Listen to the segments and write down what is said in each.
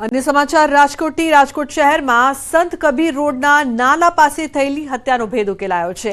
અન્ય સમાચાર રાજકોટથી રાજકોટ શહેરમાં સંત કબીર રોડના નાલા પાસે થયેલી હત્યાનો ભેદ ઉકેલાયો છે.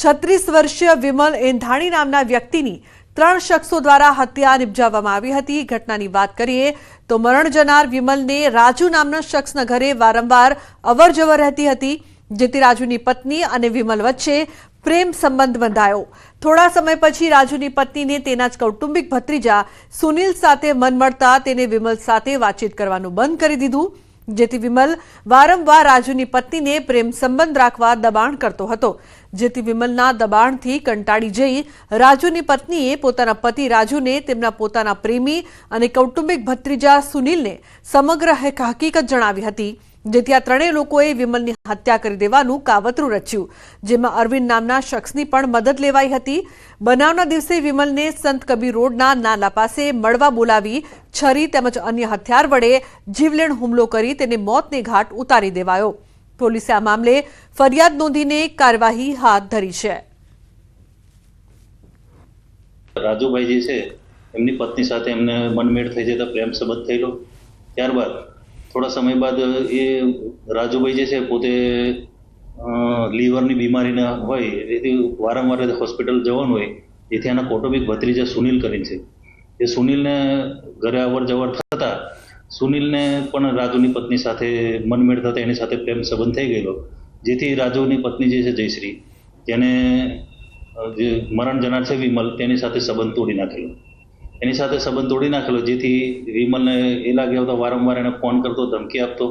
છત્રીસ વર્ષીય વિમલ એંધાણી નામના વ્યક્તિની ત્રણ શખ્સો દ્વારા હત્યા નિપજાવવામાં આવી હતી. ઘટનાની વાત કરીએ તો મરણ જનાર વિમલને રાજુ નામના શખ્સના ઘરે વારંવાર અવરજવર રહેતી હતી, જેથી રાજુની પત્ની અને વિમલ વચ્ચે પ્રેમ સંબંધ બંધાયો. થોડા સમય પછી રાજુની પત્નીને તેના જ કૌટુંબિક ભત્રીજા સુનિલ સાથે મન મળતા તેને વિમલ સાથે વાતચીત કરવાનું બંધ કરી દીધું, જેથી વિમલ વારંવાર રાજુની પત્નીને પ્રેમ સંબંધ રાખવા દબાણ કરતો હતો. જેથી વિમલના દબાણથી કંટાળી જઈ રાજુની પત્નીએ પોતાના પતિ રાજુને તેમના પોતાના પ્રેમી અને કૌટુંબિક ભત્રીજા સુનિલને સમગ્ર હક- હકીકત જણાવી હતી. જેથી આ ત્રણેય લોકોએ વિમલની હત્યા કરી દેવાનું કાવતરું રચ્યું. જેમાં અરવિંદ નામના શખ્સની પણ મદદ લેવાઈ હતી. બનાવના દિવસે વિમલને સંત કબીર રોડના નાલા પાસે મળવા બોલાવી છરી તેમજ અન્ય હથિયાર વડે જીવલેણ હુમલો કરી તેને મોતને ઘાટ ઉતારી દેવાયો. પોલીસે આ મામલે ફરિયાદ નોંધીને કાર્યવાહી હાથ ધરી છે. રાજુભાઈ જે છે, એમની પત્ની સાથે એમને મનમેળ થઈ જતા પ્રેમ સંબંધ થયેલો. ત્યારબાદ થોડા સમય બાદ એ રાજુભાઈ જે છે પોતે લીવરની બીમારીના હોય, એથી વારંવાર હોસ્પિટલ જવાનું હોય જેથી એના કૌટુંબિક ભત્રીજા સુનિલ કરીને છે. એ સુનિલને ઘરે અવર જવર થતા, સુનિલને પણ રાજુની પત્ની સાથે મનમેળ થતા એની સાથે પ્રેમ સંબંધ થઈ ગયેલો, જેથી રાજુની પત્ની જે છે જયશ્રી, તેને જે મરણ જનાર છે વિમલ, તેની સાથે સંબંધ તોડી નાખેલો. એની સાથે સંબંધ તોડી નાખેલો, જેથી વિમલને એ લાગે આવતા વારંવાર એને ફોન કરતો, ધમકી આપતો.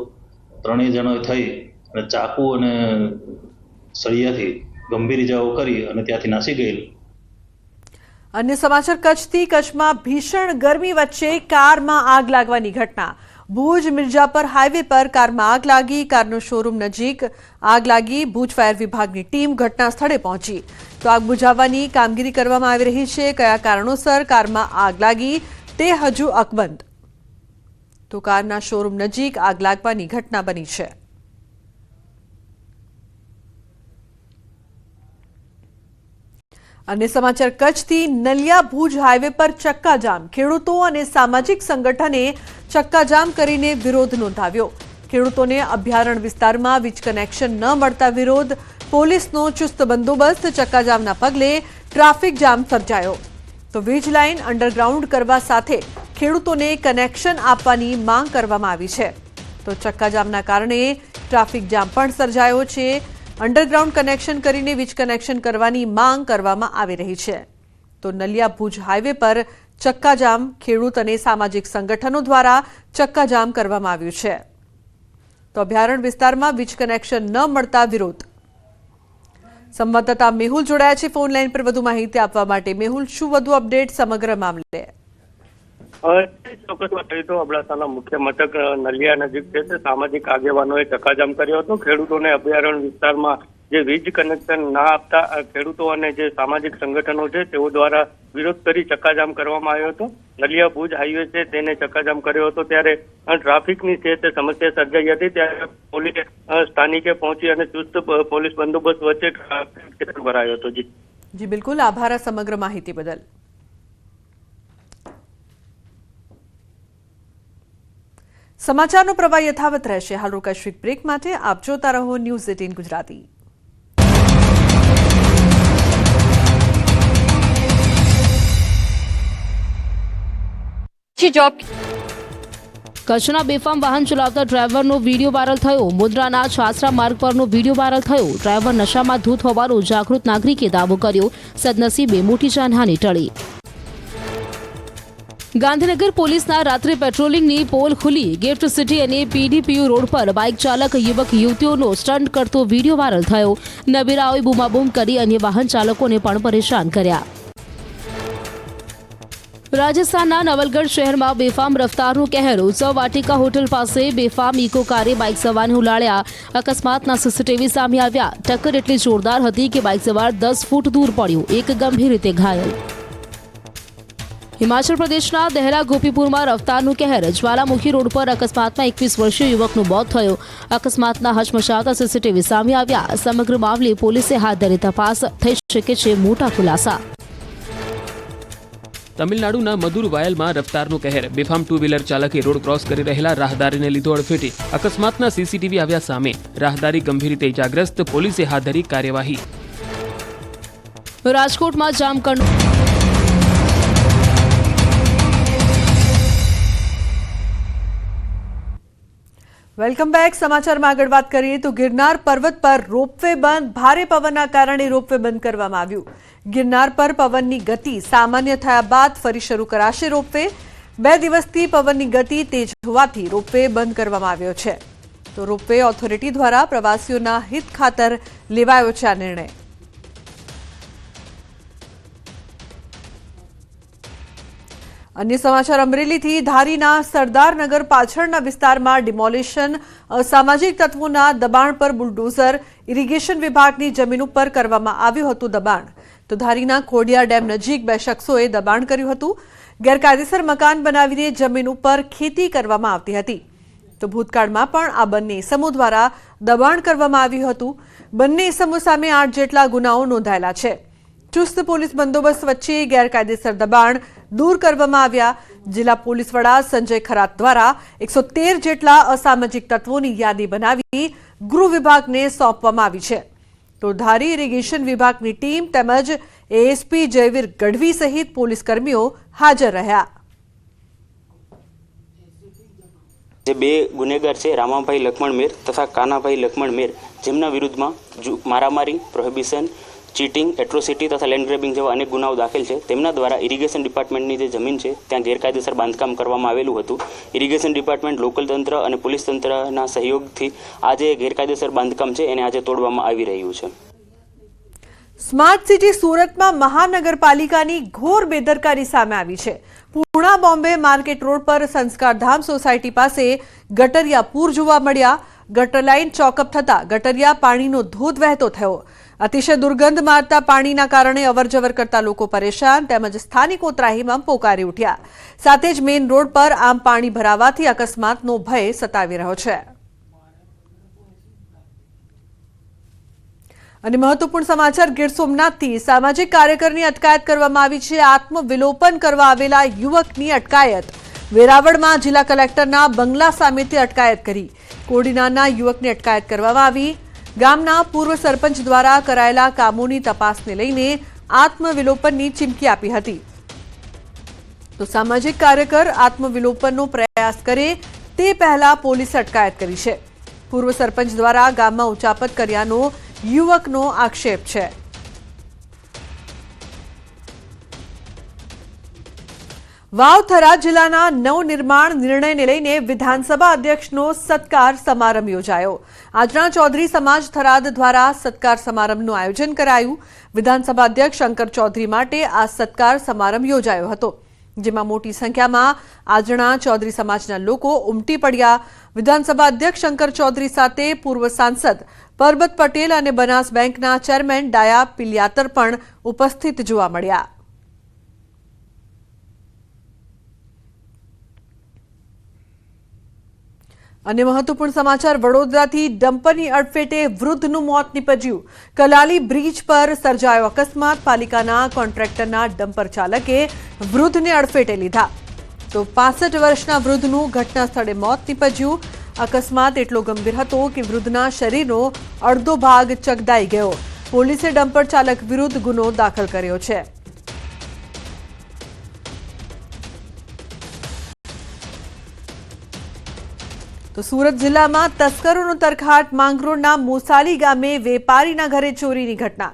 ત્રણેય જણો થઈ અને ચાકુ અને સળિયાથી ગંભીર ઇજાઓ કરી અને ત્યાંથી નાસી ગયેલ. અન્ય સમાચાર, કચ્છથી કચ્છમાં ભીષણ ગરમી વચ્ચે કારમાં આગ લાગવાની ઘટના. ભુજ મિર્જાપર હાઈવે પર કારમાં આગ લાગી, કારનો શોરૂમ નજીક આગ લાગી, ભુજ ફાયર વિભાગની ટીમ ઘટના સ્થળે પહોંચી. તો આગ બુઝાવવાની કામગીરી કરવામાં આવી રહી છે. કયા કારણોસર કારમાં આગ લાગી તે હજુ અકબંધ. તો કારના શોરૂમ નજીક આગ લાગવાની ઘટના બની છે. અને સમાચાર કચ્છથી નલિયા ભુજ હાઈવે પર ચક્કાજામ. ખેડૂતો અને સામાજિક સંગઠને ચક્કાજામ કરીને વિરોધ નોંધાવ્યો. ખેડૂતોને અભયારણ્ય વિસ્તારમાં વીજ કનેક્શન ન મળતા વિરોધ. પોલીસનો ચુસ્ત બંદોબસ્ત ચક્કાજામના પગલે ટ્રાફિક જામ સર્જાયો. તો વીજ લાઇન અંડરગ્રાઉન્ડ કરવા સાથે ખેડૂતોને કનેક્શન આપવાની માંગ કરવામાં આવી છે. તો ચક્કાજામના કારણે ટ્રાફિક જામ પણ સર્જાયો છે. અંડરગ્રાઉન્ડ કનેક્શન કરીને વીજ કનેક્શન કરવાની માંગ કરવામાં આવી રહી છે. તો નલિયા ભુજ હાઈવે પર ચક્કાજામ ખેડૂત અને સામાજિક સંગઠનો દ્વારા ચક્કાજામ કરવામાં આવ્યું છે. તો અભયારણ્ય વિસ્તારમાં વીજ કનેક્શન ન મળતા વિરોધ. સંવાદદાતા મેહુલ જોડાયા છે. ફોન લાઈન પર વધુ માહિતી આપવા માટે મેહુલ, શું વધુ અપડેટ સમગ્ર મામલે? અ, ચોક્કસમાં તો અબડાસાના મુખ્ય મથક નલિયા નજીક છે સામાજિક આગેવાનોએ ચકાજામ કર્યો હતો. ખેડૂતોને અભયારણ્ય વિસ્તારમાં જે વીજ કનેક્શન ના આપતા ખેડૂતો અને જે સામાજિક સંગઠનો છે તેઓ દ્વારા વિરોધ કરી ચક્કાજામ કરવામાં આવ્યો હતો. નલિયા ભુજ હાઈવે છે તેને ચક્કાજામ કર્યો હતો ત્યારે ટ્રાફિકની છે તે સમસ્યા સર્જાઈ હતી ત્યારે પોલીસ સ્થાનિકે પહોંચી અને ચુસ્ત પોલીસ બંદોબસ્ત વચ્ચે ટ્રાફિક ભરાયો હતો. જી. જી બિલકુલ. આભાર સમગ્ર માહિતી બદલ. સમાચારનો પ્રવાહ યથાવત રહેશે. હાલ રોકાશ્વિક બ્રેક માટે આપ જોતા રહો ન્યૂઝ એટીન ગુજરાતી. જોબ. કચ્છના બેફામ વાહન ચલાવતા ડ્રાઈવરનો વીડિયો વાયરલ થયો. મુદ્રાના છાસરા માર્ગ પરનો વીડિયો વાયરલ થયો. ડ્રાઈવર નશામાં ધૂત હોવાનો જાગૃત નાગરિકે દાવો કર્યો. સદનસીબે મોટી જાનહાની ટળી. ગાંધીનગર પોલીસના રાત્રે પેટ્રોલિંગની પોલ ખુલી. ગિફ્ટ સિટી અને પીડીપીયુ રોડ પર બાઇક ચાલક યુવક યુવતીઓનો સ્ટન્ટ કરતો વીડિયો વાયરલ થયો. નબીરાઓએ બૂમાબૂમ કરી અન્ય વાહન ચાલકોને પણ પરેશાન કર્યા. રાજસ્થાનના નવલગઢ શહેરમાં બેફામ રફતારનું કહેર. ઉત્સવ વાટિકા હોટલ પાસે બેફામ ઇકો કારે બાઇક સવારને ઉલાળ્યા. અકસ્માતના સીસીટીવી સામે આવ્યા. ટક્કર એટલી જોરદાર હતી કે બાઇક સવાર દસ ફૂટ દૂર પડ્યું. એક ગંભીર રીતે ઘાયલ. હિમાચલ પ્રદેશના દહેરા ગોપીપુરમાં રફતારનું કહેર. જ્વાલામુખી રોડ પર અકસ્માતમાં એકવીસ વર્ષીય યુવકનું મોત થયું. અકસ્માતના હચમચાતા સીસીટીવી સામે આવ્યા. સમગ્ર મામલે પોલીસે હાથ ધરી તપાસ થઈ શકે છે મોટા ખુલાસા. તમિલનાડુના મધુર વાયલમાં રફતારનું કહેર. બેફામ ટુ વ્હીલર ચાલકે રોડ ક્રોસ કરી રહેલા રાહદારીને લીધો અડફેટી. અકસ્માતના સીસીટીવી આવ્યા સામે. રાહદારી ગંભીર રીતે ઇજાગ્રસ્ત. પોલીસે હાથ ધરી કાર્યવાહી. રાજકોટમાં જામકંડ વેલકમ બેક. સમાચારમાં આગળ વાત કરીએ તો ગિરનાર પર્વત પર રોપવે બંધ. ભારે પવનના કારણે રોપવે બંધ કરવામાં આવ્યું. ગિરનાર પર પવનની ગતિ સામાન્ય થયા બાદ ફરી શરૂ કરાશે રોપવે. બે દિવસથી પવનની ગતિ તેજ હોવાથી રોપવે બંધ કરવામાં આવ્યો છે. તો રોપવે ઓથોરિટી દ્વારા પ્રવાસીઓના હિત ખાતર લેવાયો છે આ નિર્ણય. અન્ય સમાચાર અમરેલીથી ધારીના સરદારનગર પાછળના વિસ્તારમાં ડિમોલિશન સામાજિક તત્વોના દબાણ પર બુલડોઝર, ઇરિગેશન વિભાગની જમીન ઉપર કરવામાં આવ્યું હતું દબાણ. તો ધારીના ખોડિયા ડેમ નજીક બે શખ્સોએ દબાણ કર્યું હતું. ગેરકાયદેસર મકાન બનાવીને જમીન ઉપર ખેતી કરવામાં આવતી હતી. તો ભૂતકાળમાં પણ આ બંને ઇસમો દ્વારા દબાણ કરવામાં આવ્યું હતું. બંને ઇસમો સામે આઠ જેટલા ગુનાઓ નોંધાયેલા છે. ચુસ્ત પોલીસ બંદોબસ્ત વચ્ચે ગેરકાયદેસર દબાણ દૂર કરવામાં આવ્યા. જિલ્લા પોલીસ વડા સંજય ખરાત દ્વારા એકસો જેટલા અસામાજિક તત્વોની યાદી બનાવી ગૃહ વિભાગને સોંપવામાં આવી છે. તો ધારી ઇરિગેશન વિભાગની ટીમ તેમજ એએસપી જયવીર ગઢવી સહિત પોલીસ કર્મીઓ હાજર રહ્યા. જે બે ગુનેગાર છે, રામાભાઈ લક્ષ્મણ મેર તથા કાનાભાઈ લક્ષ્મણ મેર, જેમના વિરુદ્ધમાં મારામારી, પ્રોહિબિશન ચીટિંગ એટ્રોસિટી તથા લેન્ડ ગ્રેબિંગ જેવા અનેક ગુનાઓ દાખલ છે. તેમના દ્વારા ઇરિગેશન ડિપાર્ટમેન્ટની જે જમીન છે, ત્યાં ગેરકાયદેસર બાંધકામ કરવામાં આવેલું હતું. ઇરિગેશન ડિપાર્ટમેન્ટ લોકલ તંત્ર અને પોલીસ તંત્રના સહયોગથી આ જે ગેરકાયદેસર બાંધકામ છે, એને આજે તોડવામાં આવી રહ્યું છે. સ્માર્ટ સિટી સુરતમાં મહાનગરપાલિકાની ઘોર બેદરકારી સામે આવી છે. પૂર્ણા બોમ્બે માર્કેટ રોડ પર સંસ્કારધામ સોસાયટી પાસે ગટરિયા પૂર જોવા મળ્યા. ગટર લાઇન ચોકઅપ થતા ગટરિયા પાણીનો ધોધ વહેતો થયો. અતિશય દુર્ગંધ મારતા પાણીના કારણે અવરજવર કરતા લોકો પરેશાન તેમજ સ્થાનિકો ત્રાહીમામ પોકારી ઉઠ્યા. સાથે જ મેઇન રોડ પર આમ પાણી ભરાવાથી અકસ્માતનો ભય સતાવી રહ્યો છે. અને મહત્વપૂર્ણ સમાચાર, ગીર સોમનાથથી સામાજિક કાર્યકરની અટકાયત કરવામાં આવી છે. આત્મવિલોપન કરવા આવેલા યુવકની અટકાયત. વેરાવળમાં જિલ્લા કલેક્ટરના બંગલા સામેથી અટકાયત કરી. કોડીનાના યુવકની અટકાયત કરવામાં આવી. ગામના પૂર્વ સરપંચ દ્વારા કરાયેલા કામોની તપાસને લઈને આત્મવિલોપનની ચીમકી આપી હતી. તો સામાજિક કાર્યકર આત્મવિલોપનનો પ્રયાસ કરે તે પહેલા પોલીસે અટકાયત કરી છે. પૂર્વ સરપંચ દ્વારા ગામમાં ઉચાપત કર્યાનો યુવકનો આક્ષેપ છે. વાવથરા જિલ્લાના નવનિર્માણ નિર્ણયને લઈને વિધાનસભા અધ્યક્ષનો સત્કાર સમારંભ યોજાયો. આજના ચૌધરી સમાજ થરાદ દ્વારા સત્કાર સમારંભનું આયોજન કરાયું. વિધાનસભા અધ્યક્ષ શંકર ચૌધરી માટે આ સત્કાર સમારંભ યોજાયો હતો, જેમાં મોટી સંખ્યામાં આજણા ચૌધરી સમાજના લોકો ઉમટી પડ્યા. વિધાનસભા અધ્યક્ષ શંકર ચૌધરી સાથે પૂર્વ સાંસદ પરબત પટેલ અને બનાસ બેંકના ચેરમેન ડાયા પિલિયાતર પણ ઉપસ્થિત જોવા મળ્યા. અને મહત્વપૂર્ણ સમાચાર, વડોદરાથી ડમ્પરની અડફેટે વૃદ્ધનું મોત નીપજ્યું. કલાલી બ્રિજ પર સર્જાયો અકસ્માત. પાલિકાના કોન્ટ્રાક્ટરના ડમ્પર ચાલકે વૃદ્ધને અડફેટે લીધા. તો પાસઠ વર્ષના વૃદ્ધનું ઘટના સ્થળે મોત નીપજ્યું. અકસ્માત એટલો ગંભીર હતો કે વૃદ્ધના શરીરનો અડધો ભાગ ચગદાઈ ગયો. પોલીસે ડમ્પર ચાલક વિરુદ્ધ ગુનો દાખલ કર્યો છે. તો સુરત જિલ્લામાં તસ્કરોનો તરખાટ માંગરોળના મોસાલી ગામે વેપારીના ઘરે ચોરીની ઘટના.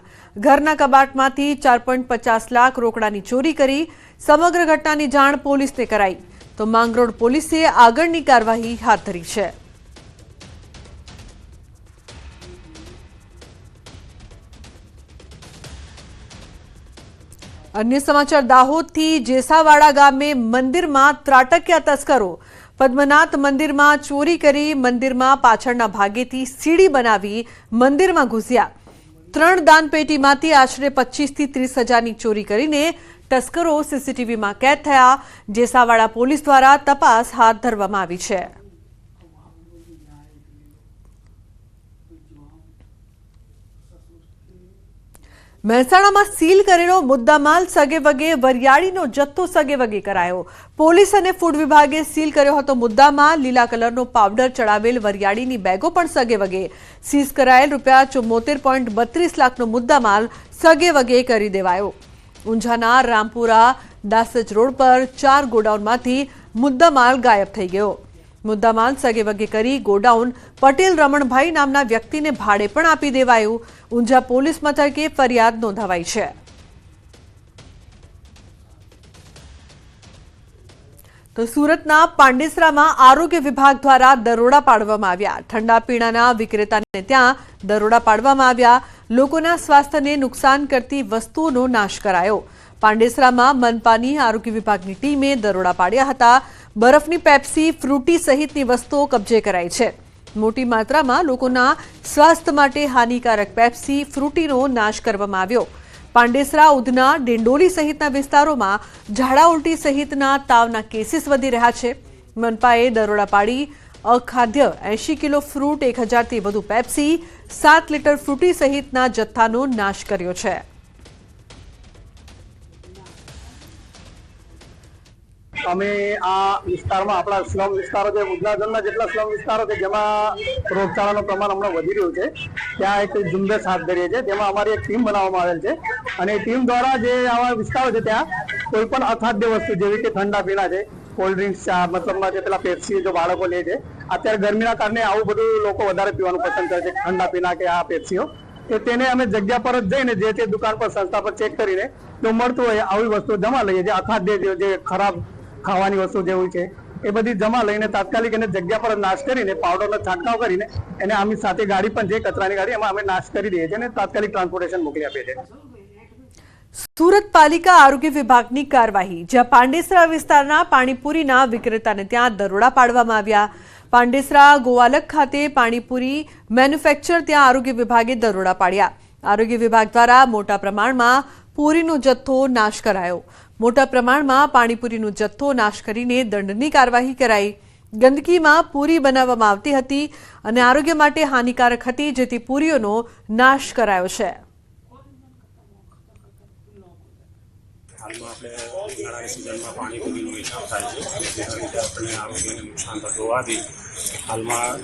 ઘરના કબાટમાંથી ચાર પોઈન્ટ પચાસ લાખ રોકડાની ચોરી કરી સમગ્ર ઘટનાની જાણ પોલીસને કરાઈ. તો માંગરોળ પોલીસે આગળની કાર્યવાહી હાથ ધરી છે. અન્ય સમાચાર દાહોદથી જેસાવાડા ગામે મંદિરમાં ત્રાટક્યા તસ્કરો પદ્મનાથ મંદિરમાં ચોરી કરી મંદિરમાં પાછળના ભાગેથી સીડી બનાવી મંદિરમાં ઘૂસ્યા. ત્રણ દાનપેટીમાંથી આશરે પચીસથી ત્રીસ હજારની ચોરી કરીને તસ્કરો સીસીટીવીમાં કેદ થયા. જેસાવાડા પોલીસ દ્વારા તપાસ હાથ ધરવામાં આવી છે. મહેસાણામાં સીલ કરેલો મુદ્દામાલ સગે વગે વરિયાળીનો જથ્થો સગે વગે કરાયો. પોલીસ અને ફૂડ વિભાગે સીલ કર્યો હતો મુદ્દામાં લીલા કલરનો પાવડર ચડાવેલ વરિયાળીની બેગો પણ સગે વગે સીઝ કરાયેલ રૂપિયા ચુમ્મોતેર પોઈન્ટ બત્રીસ લાખનો મુદ્દામાલ સગે વગે કરી દેવાયો. ઊંઝાના રામપુરા દાસજ રોડ પર ચાર ગોડાઉનમાંથી મુદ્દામાલ ગાયબ થઈ ગયો. મુદ્દામાલ સગેવગે કરી ગોડાઉન પટેલ રમણભાઈ નામના વ્યક્તિને ભાડે પણ આપી દેવાયું. ઊંઝા પોલીસ મથકે ફરિયાદ નોંધાવાઈ છે. તો સુરતના પાંડેસરામાં આરોગ્ય વિભાગ દ્વારા દરોડા પાડવામાં આવ્યા. ઠંડા પીણાના વિક્રેતાને ત્યાં દરોડા પાડવામાં આવ્યા. લોકોના સ્વાસ્થ્યને નુકસાન કરતી વસ્તુઓનો નાશ કરાયો. પાંડેસરામાં મનપાની આરોગ્ય વિભાગની ટીમે દરોડા પાડ્યા હતા. બરફની પેપ્સી, ફ્રૂટી સહિતની વસ્તુઓ કબજે કરાઈ છે. મોટી માત્રામાં લોકોના સ્વાસ્થ્ય માટે હાનિકારક પેપ્સી, ફ્રૂટીનો નાશ કરવામાં આવ્યો. પાંડેસરા, ઉધના, ડિંડોલી સહિતના વિસ્તારોમાં ઝાડા ઉલટી સહિતના તાવના કેસીસ વધી રહ્યા છે. મનપાએ દરોડા પાડી અખાદ્ય એંશી કિલો ફ્રૂટ એક હજારથી વધુ પેપ્સી, સાત લીટર ફ્રૂટી સહિતના જથ્થાનો નાશ કર્યો છે. અમે આ વિસ્તારમાં આપણા સ્લમ વિસ્તારો છે ઉદનાજનના જેટલા સ્લમ વિસ્તારો છે, જેમાં રોગચાળાનું પ્રમાણ હમણાં વધી રહ્યું છે. ત્યાં એક ઝુંબેશ હાથ ધરીએ છીએ, જેમાં અમારી એક ટીમ બનાવવામાં આવેલ છે. અને ટીમ દ્વારા જે આવા વિસ્તારો છે ત્યાં કોઈ પણ અખાદ્ય વસ્તુ, જેવી કે ઠંડા પીણા છે, કોલ્ડ ડ્રિંક્સ ચા મતલબમાં જે પેલા પેપ્સી જો બાળકો લે છે, અત્યારે ગરમીના કારણે આવું બધું લોકો વધારે પીવાનું પસંદ કરે છે, ઠંડા પીણા કે આ પેપ્સીઓ. કે તેને અમે જગ્યા પર જ જઈને જે તે દુકાન પર સંસ્થા પર ચેક કરીને જો મળતું હોય, આવી વસ્તુ જમા લઈએ જે અખાદ્ય જે ખરાબ ખાવાની વસ્તુ જેવું છે, એ બધી જમા લઈને તાત્કાલિક એને જગ્યા પર નાશ કરીને પાવડરનો છાંટકાવ કરીને એને આમની સાથે ગાડી પણ છે કચરાની ગાડી, એમાં અમે નાશ કરી દઈએ છીએ અને તાત્કાલિક ટ્રાન્સપોર્ટેશન મોકલી આપીએ છીએ. સુરત પાલિકા આરોગ્ય વિભાગની કાર્યવાહી. જ્યાં પાંડેસરા વિસ્તારના પાણીપુરીના વિક્રેતાને ત્યાં દરોડા પાડવામાં આવ્યા. પાંડેસરા ગોવાલક ખાતે પાણીપુરી મેન્યુફેક્ચર ત્યાં આરોગ્ય વિભાગે દરોડા પાડ્યા. આરોગ્ય વિભાગ દ્વારા મોટા પ્રમાણમાં પૂરીનો જથ્થો નાશ કરાયો. મોટા પ્રમાણમાં પાણીપુરીનો જથ્થો નાશ કરીને દંડની કાર્યવાહી કરાઈ. ગંદકીમાં પૂરી બનાવવામાં આવતી હતી અને આરોગ્ય માટે હાનિકારક હતી, જેથી પૂરીઓનો નાશ કરાયો છે. હાલમાં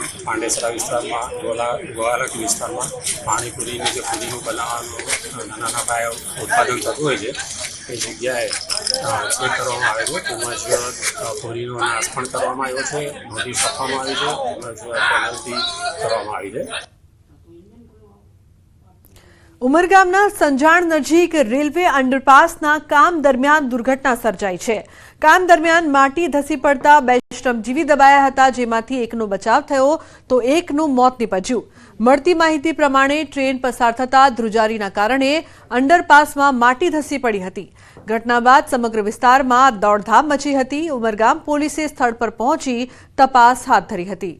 જે પૂરીનું બનાવવાનું નાના નાના ઉત્પાદન થતું હોય છે એ જગ્યાએ ચેક કરવામાં આવે છે તેમજ ભોરીનો નાશ પણ કરવામાં આવ્યો છે, નોટિસ આપવામાં આવી છે, તેમજ પેનલ્ટી કરવામાં આવી છે. ઉમરગામના સંજાણ નજીક રેલવે અંડરપાસના કામ દરમિયાન દુર્ઘટના સર્જાઈ છે. કામ દરમિયાન માટી ધસી પડતા બે શ્રમજીવી દબાયા હતા, જેમાંથી એકનો બચાવ થયો તો એકનું મોત નીપજ્યું. મળતી માહિતી પ્રમાણે ટ્રેન પસાર થતા ધ્રુજારીના કારણે અંડરપાસમાં માટી ધસી પડી હતી. ઘટના બાદ સમગ્ર વિસ્તારમાં દોડધામ મચી હતી. ઉમરગામ પોલીસે સ્થળ પર પહોંચી તપાસ હાથ ધરી હતી.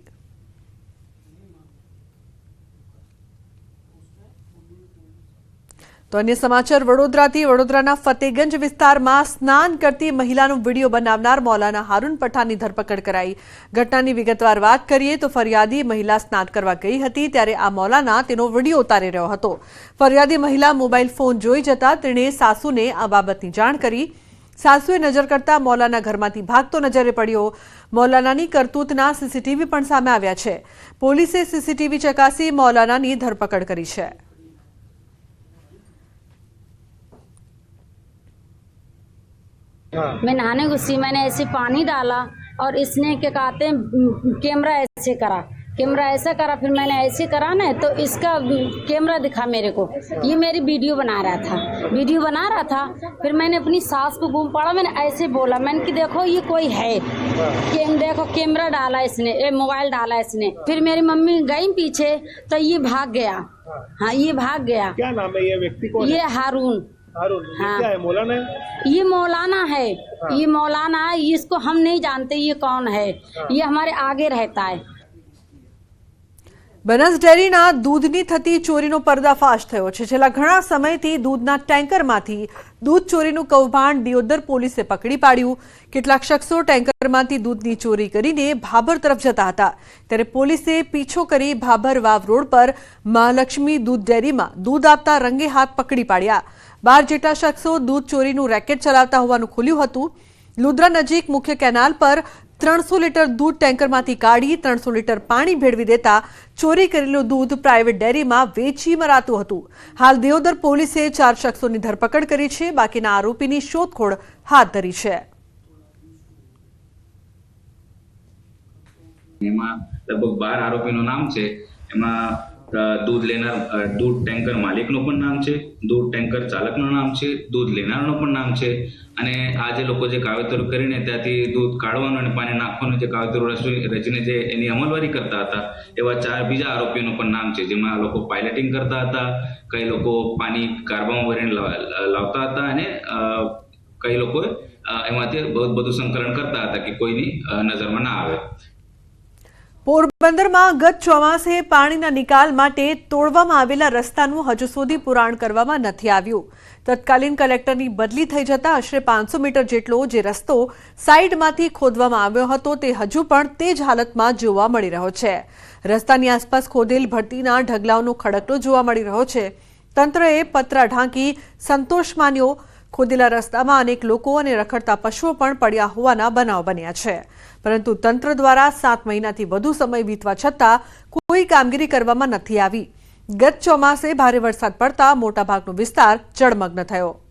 તો અન્ય સમાચાર, વડોદરાથી વડોદરાના ફતેગંજ વિસ્તારમાં સ્નાન કરતી મહિલાનો વીડિયો બનાવનાર મૌલાના હારૂન પઠાણની ધરપકડ કરાઈ. ઘટનાની વિગતવાર વાત કરીએ તો ફરિયાદી મહિલા સ્નાન કરવા ગઈ હતી ત્યારે આ મૌલાના તેનો વીડિયો ઉતારી રહ્યો હતો. ફરિયાદી મહિલા મોબાઈલ ફોન જોઈ જતા તેણે સાસુને આ બાબતની જાણ કરી. સાસુએ નજર કરતા મૌલાના ઘરમાંથી ભાગતો નજરે પડ્યો. મૌલાનાની કરતૂતના સીસીટીવી પણ સામે આવ્યા છે. પોલીસે સીસીટીવી ચકાસી મૌલાનાની ધરપકડ કરી છે. मैं नहाने घुसी मैंने ऐसे पानी डाला और इसने क्या कहते हैं कैमरा ऐसे करा। कैमरा ऐसा करा फिर मैंने ऐसे करा ना तो इसका कैमरा दिखा मेरे को। ये मेरी वीडियो बना रहा था। वीडियो बना रहा था फिर मैंने अपनी सास को घूम पड़ा मैंने ऐसे बोला मैंने कि देखो ये कोई है। कैम देखो कैमरा डाला इसने ये मोबाइल डाला इसने। फिर मेरी मम्मी गई पीछे तो ये भाग गया। हाँ ये भाग गया। क्या नाम है ये व्यक्ति? कौन ये हारून। हाँ। क्या है मौलाना है ये मौलाना है ये मौलाना है इसको हम नहीं जानते ये कौन है ये हमारे आगे रहता है બનાસ ડેરીના દૂધની થતી ચોરીનો પર્દાફાશ થયો છે છેલ્લા ઘણા સમયથી દૂધના ટેન્કરમાંથી દૂધ ચોરીનું કૌભાંડ દિયોદર પોલીસે પકડી પાડ્યું કેટલાક શખ્સો ટેન્કરમાંથી દૂધની ચોરી કરીને ભાભર તરફ જતા હતા ત્યારે પોલીસે પીછો કરી ભાભર વાવ રોડ પર મહાલક્ષ્મી દૂધ ડેરીમાં દૂધ આપતા રંગે હાથ પકડી પાડ્યા બાર જેટલા શખ્સો દૂધ ચોરીનું રેકેટ ચલાવતા હોવાનું ખુલ્યું હતું. લુદ્રા નજીક મુખ્ય કેનાલ પર ત્રણસો લીટર દૂધ ટેન્કરમાંથી કાઢી ત્રણસો લીટર પાણી ભેળવી દેતા ચોરી કરેલું દૂધ પ્રાઇવેટ ડેરીમાં વેચી મરાતું હતું. હાલ દેવદર પોલીસે ચાર શખ્સોની ધરપકડ કરી છે. બાકીના આરોપીની શોધખોળ હાથ ધરી છે. એમાં લગભગ બાર આરોપીનું નામ છે. એમાં દૂધ લેનાર દૂધ ટેન્કર માલિકનું પણ નામ છે, દૂધ ટેન્કર ચાલકનું નામ છે, દૂધ લેનારનું પણ નામ છે અને આ જે લોકો જે કાવેતર કરીને ત્યાંથી દૂધ કાઢવાનું અને પાણી નાખવાનું જે કાવેતર રચી- રચીને જે એની અમલવારી કરતા હતા, એવા ચાર બીજા આરોપીઓનું પણ નામ છે, જેમાં લોકો પાયલટિંગ કરતા હતા, કઈ લોકો પાણી કારબામાં ભરીને લાવ- લાવતા હતા અને કઈ લોકો એમાંથી બહુ, બધું સંકલન કરતા હતા કે કોઈની નજરમાં ના આવે. પોરબંદરમાં ગત ચોમાસે પાણીના નિકાલ માટે તોડવામાં આવેલા રસ્તાનું હજુ સુધી પુરાણ કરવામાં નથી આવ્યું. તત્કાલીન કલેક્ટરની બદલી થઈ જતા આશરે પાંચસો મીટર જેટલો જે રસ્તો સાઈડમાંથી ખોદવામાં આવ્યો હતો તે હજુ પણ તે જ હાલતમાં જોવા મળી રહ્યો છે. રસ્તાની આસપાસ ખોદેલ ભરતીના ઢગલાઓનો ખડકલો જોવા મળી રહ્યો છે. તંત્રએ પતરા ઢાંકી સંતોષ માન્યો ખોદેલા રસ્તામાં અનેક લોકો અને રખડતા પશુઓ પણ પડ્યા હોવાના બનાવ બન્યા છે. પરંતુ તંત્ર દ્વારા સાત મહિનાથી વધુ સમય વીતવા છતાં કોઈ કામગીરી કરવામાં નથી આવી. ગત ચોમાસે ભારે વરસાદ પડતા મોટાભાગનો વિસ્તાર જળમગ્ન થયો.